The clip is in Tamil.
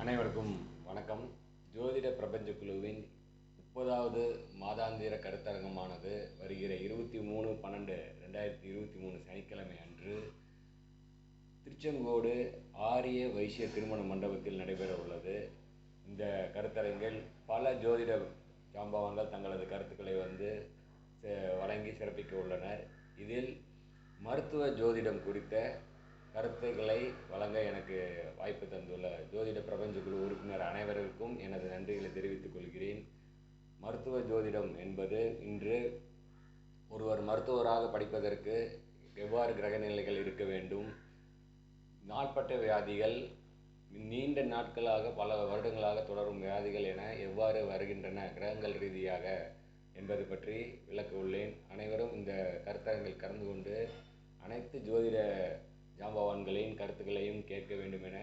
அனைவருக்கும் வணக்கம். ஜோதிட பிரபஞ்ச குழுவின் முப்பதாவது மாதாந்திர கருத்தரங்கமானது வருகிற இருபத்தி மூணு பன்னெண்டு ரெண்டாயிரத்தி இருபத்தி மூணு சனிக்கிழமை அன்று திருச்செங்கோடு ஆரிய வைசிய திருமண மண்டபத்தில் நடைபெற உள்ளது. இந்த கருத்தரங்கில் பல ஜோதிட ஜாம்பவான்கள் தங்களது கருத்துக்களை வந்து ச- வழங்கி சிறப்பிக்க உள்ளனர். இதில் மருத்துவ ஜோதிடம் குறித்த கருத்துக்களை வழங்க எனக்கு வாய்ப்பு தந்துள்ள ஜோதிட அனைவருக்கும் எனது நன்றிகளை தெரிவித்துக் கொள்கிறேன். மருத்துவ ஜோதிடம் என்பது இன்று ஒருவர் மருத்துவராக படிப்பதற்கு எவ்வாறு கிரக நிலைகள் இருக்க வேண்டும்? நாட்பட்ட வியாதிகள் நீண்ட நாட்களாக பல வருடங்களாக தொடரும் வியாதிகள் என எவ்வாறு வருகின்றன கிரகங்கள் ரீதியாக என்பது பற்றி விளக்க உள்ளேன். அனைவரும் இந்த கருத்தரங்கில் கலந்து கொண்டு அனைத்து ஜோதிட ஜாம்பவான்களின் கருத்துக்களையும் கேட்க வேண்டும் என